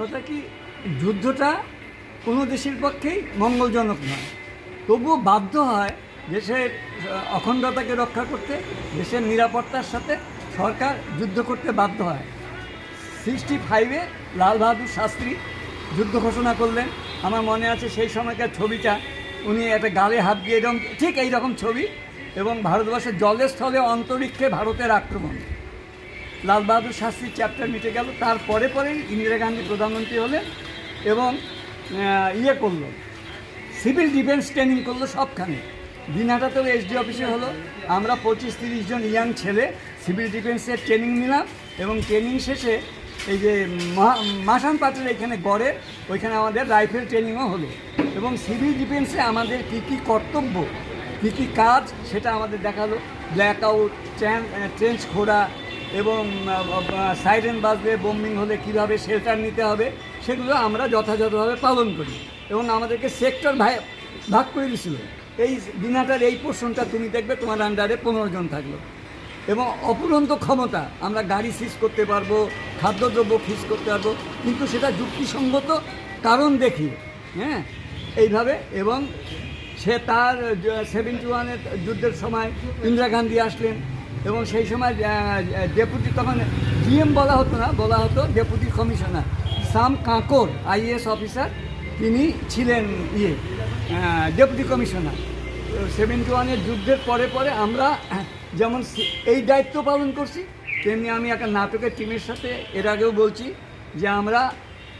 কথা কি, যুদ্ধটা কোনো দেশের পক্ষেই মঙ্গলজনক নয়। তবুও বাধ্য হয় দেশের অখণ্ডতাকে রক্ষা করতে, দেশের নিরাপত্তার সাথে সরকার যুদ্ধ করতে বাধ্য হয়। সিক্সটি ফাইভে লাল বাহাদুর শাস্ত্রী যুদ্ধ ঘোষণা করলেন। আমার মনে আছে সেই সময়কার ছবিটা। উনি একটা গালে হাত দিয়ে এরকম ঠিক এই রকম ছবি এবং ভারতবর্ষের জলের স্থলে অন্তরিক্ষে ভারতের আক্রমণ। লাল বাহাদুর শাস্ত্রীর চ্যাপ্টার মিটে গেল। তারপরে পরেই ইন্দিরা গান্ধী প্রধানমন্ত্রী হলেন এবং ইয়ে করল। সিভিল ডিফেন্স ট্রেনিং করল সবখানে। দিনহাটাতেও এসডি অফিসে হলো। আমরা পঁচিশ তিরিশ জন ইয়াং ছেলে সিভিল ডিফেন্সের ট্রেনিং নিলাম এবং ট্রেনিং শেষে এই যে মাসান পাটের এখানে গড়ে ওইখানে আমাদের রাইফেল ট্রেনিংও হলো। এবং সিভিল ডিফেন্সে আমাদের কী কী কর্তব্য, কী কী কাজ সেটা আমাদের দেখাল। ব্ল্যাক আউট ট্রেঞ্চ খোঁড়া এবং সাইরেন বাজবে, বোম্বিং হলে কীভাবে শেল্টার নিতে হবে, সেগুলো আমরা যথাযথভাবে পালন করি। এবং আমাদেরকে সেক্টর ভাগ করে দিয়েছিল এই দিনাটার এই পোর্শনটা তুমি দেখবে, তোমার আন্ডারে পনেরো জন থাকল। এবং অপুরন্ত ক্ষমতা, আমরা গাড়ি সিজ করতে পারব, খাদ্যদ্রব্য ফিজ করতে পারব, কিন্তু সেটা যুক্তিসঙ্গত কারণ দেখি হ্যাঁ? এইভাবে, এবং সে তার সেভেন্টি ওয়ানের যুদ্ধের সময় ইন্দিরা গান্ধী আসলেন। এবং সেই সময় ডেপুটি তখন ডিএম বলা হতো না, বলা হতো ডেপুটি কমিশনার সাম কাঁকর আইএস অফিসার তিনি ছিলেন ইয়ে ডেপুটি কমিশনার সেভেন্টি ওয়ানের যুদ্ধের পরে পরে আমরা যেমন এই দায়িত্ব পালন করছি, তেমনি আমি একটা নাটকের টিমের সাথে এর আগেও বলছি যে আমরা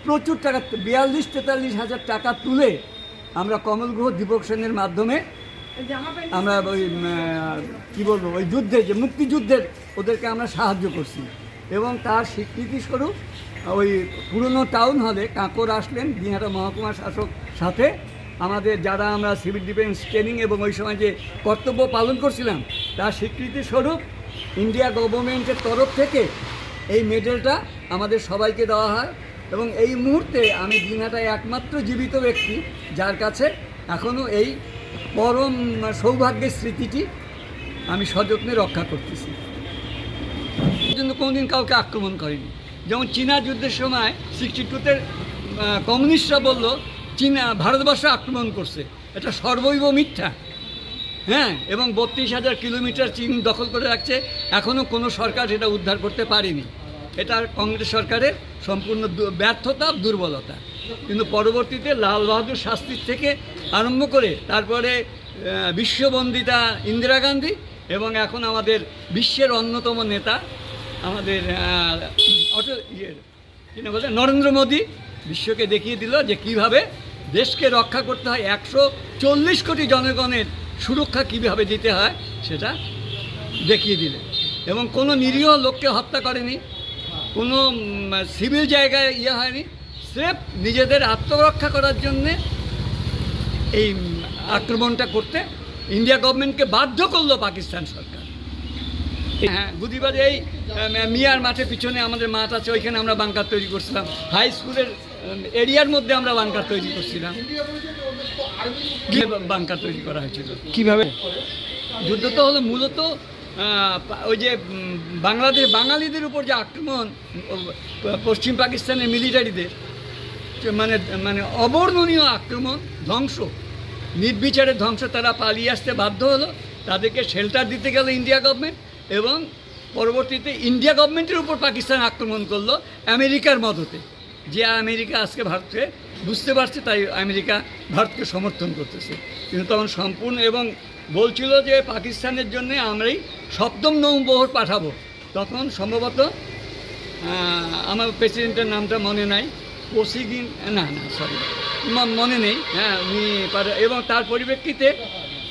প্রচুর টাকা, বিয়াল্লিশ তেতাল্লিশ হাজার টাকা তুলে আমরা কমল গুহ দীপক সেনের মাধ্যমে আমরা ওই কী বলব, ওই যুদ্ধে যে মুক্তিযুদ্ধের ওদেরকে আমরা সাহায্য করছি। এবং তার স্বীকৃতি স্বরূপ, ওই পুরনো টাউন হলে কাঁকর আসলেন দিনহাটা মহকুমা শাসক সাথে। আমাদের যারা আমরা সিভিল ডিফেন্স ট্রেনিং এবং ওই সময় যে কর্তব্য পালন করছিলাম, তার স্বীকৃতি স্বরূপ ইন্ডিয়া গভর্নমেন্টের তরফ থেকে এই মেডেলটা আমাদের সবাইকে দেওয়া হয়। এবং এই মুহূর্তে আমি দিনহাটায় একমাত্র জীবিত ব্যক্তি, যার কাছে এখনও এই পরম সৌভাগ্যের স্মৃতিটি আমি সযত্নে রক্ষা করতেছি। কিন্তু কোনোদিন কাউকে আক্রমণ করেনি। যেমন চীনা যুদ্ধের সময় সিক্সটি টুতে কমিউনিস্টরা বলল, চীনা, ভারতবর্ষ আক্রমণ করছে। এটা সর্বৈব মিথ্যা। হ্যাঁ এবং বত্রিশ হাজার কিলোমিটার চীন দখল করে রাখছে। এখনও কোনো সরকার এটা উদ্ধার করতে পারেনি। এটা কংগ্রেস সরকারের সম্পূর্ণ ব্যর্থতা, দুর্বলতা। কিন্তু পরবর্তীতে লাল বাহাদুর শাস্ত্রীর থেকে আরম্ভ করে তারপরে বিশ্ববন্দিতা ইন্দিরা গান্ধী এবং এখন আমাদের বিশ্বের অন্যতম নেতা আমাদের আহ, অটল ইয়ে কী না বলে নরেন্দ্র মোদী বিশ্বকে দেখিয়ে দিল যে কীভাবে দেশকে রক্ষা করতে হয়। একশো চল্লিশ কোটি জনগণের সুরক্ষা কীভাবে দিতে হয় সেটা দেখিয়ে দিলেন এবং কোনো নিরীহ লোককে হত্যা করেনি কোনো সিভিল জায়গায় ইয়ে হয়নি স্রেফ নিজেদের আত্মরক্ষা করার জন্যে এই আক্রমণটা করতে ইন্ডিয়া গভর্নমেন্টকে বাধ্য করল পাকিস্তান সরকার। হ্যাঁ বুধবারে এই মিয়ার মাঠের পিছনে আমাদের মাঠ আছে, ওইখানে আমরা বাংকার তৈরি করছিলাম। হাই স্কুলের এরিয়ার মধ্যে আমরা বাংকার তৈরি করছিলাম। বাংকার তৈরি করা হয়েছিল? কীভাবে? যুদ্ধ তো হলো মূলত ওই যে বাংলাদেশ, বাঙালিদের উপর যে আক্রমণ পশ্চিম পাকিস্তানের মিলিটারিদের মানে মানে অবর্ণনীয় আক্রমণ, ধ্বংস। নির্বিচারে ধ্বংস, তারা পালিয়ে আসতে বাধ্য হলো। তাদেরকে শেল্টার দিতে গেল ইন্ডিয়া গভর্নমেন্ট এবং পরবর্তীতে ইন্ডিয়া গভর্নমেন্টের উপর পাকিস্তান আক্রমণ করল আমেরিকার মদতে। যে আমেরিকা আজকে ভারতকে বুঝতে পারছে, তাই আমেরিকা ভারতকে সমর্থন করতেছে। কিন্তু তখন সম্পূর্ণ এবং বলছিল যে পাকিস্তানের জন্য আমরাই সপ্তম নৌবহর পাঠাবো। তখন সম্ভবত আমার প্রেসিডেন্টের নামটা মনে নাই। ওসিগিন না না সরি মনে নেই হ্যাঁ উনি এবং তার পরিপ্রেক্ষিতে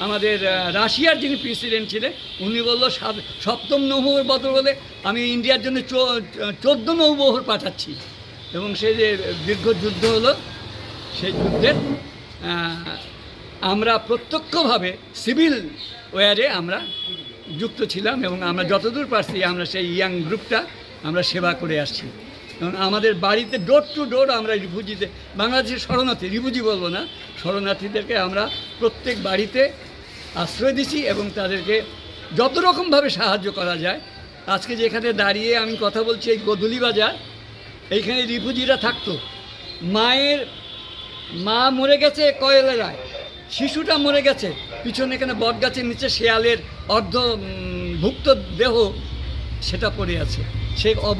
আমাদের রাশিয়ার যিনি প্রেসিডেন্ট ছিলেন, উনি বলল সপ্তম নৌবহর বদল বলে আমি ইন্ডিয়ার জন্য চোদ্দ নৌবহর পাঠাচ্ছি। এবং সে যে দীর্ঘ যুদ্ধ হলো সেই যুদ্ধের আমরা প্রত্যক্ষভাবে সিভিল ওয়ারে আমরা যুক্ত ছিলাম এবং আমরা যতদূর পারছি, আমরা সেই ইয়াং গ্রুপটা আমরা সেবা করে আসছি। এবং আমাদের বাড়িতে ডোর টু ডোর আমরা রিফুজিতে, বাংলাদেশের শরণার্থী, রিফুজি বলব না, শরণার্থীদেরকে আমরা প্রত্যেক বাড়িতে আশ্রয় দিছি এবং তাদেরকে যত রকমভাবে সাহায্য করা যায়। আজকে যেখানে দাঁড়িয়ে আমি কথা বলছি এই গদুলি বাজার, এইখানে রিফুজিরা থাকতো। মায়ের মা মরে গেছে কয়লায়, শিশুটা মরে গেছে, পিছনে এখানে বট গাছের নিচে শেয়ালের অর্ধ ভুক্ত দেহ সেটা পড়ে আছে। সে অব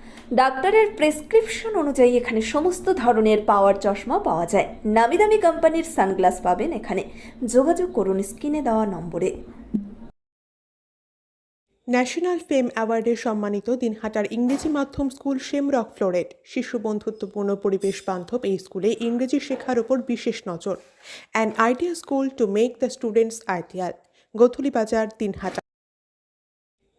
ডাক্তারের প্রেসক্রিপশন অনুযায়ী এখানে সমস্ত ধরনের পাওয়ার চশমা পাওয়া যায়। নামি দামি কোম্পানির সানগ্লাস পাবেন এখানে। যোগাযোগ করুন স্ক্রিনে দেওয়া নম্বরে। ন্যাশনাল ফেম অ্যাওয়ার্ডে সম্মানিত দিনহাটার ইংরেজি মাধ্যম স্কুল শেমরক ফ্লোরেট শিশু বন্ধুত্বপূর্ণ পরিবেশ বান্ধব এই স্কুলে ইংরেজি শেখার ওপর বিশেষ নজর। An idea school to make the students ideal Godhuli Bazar, Dinhata.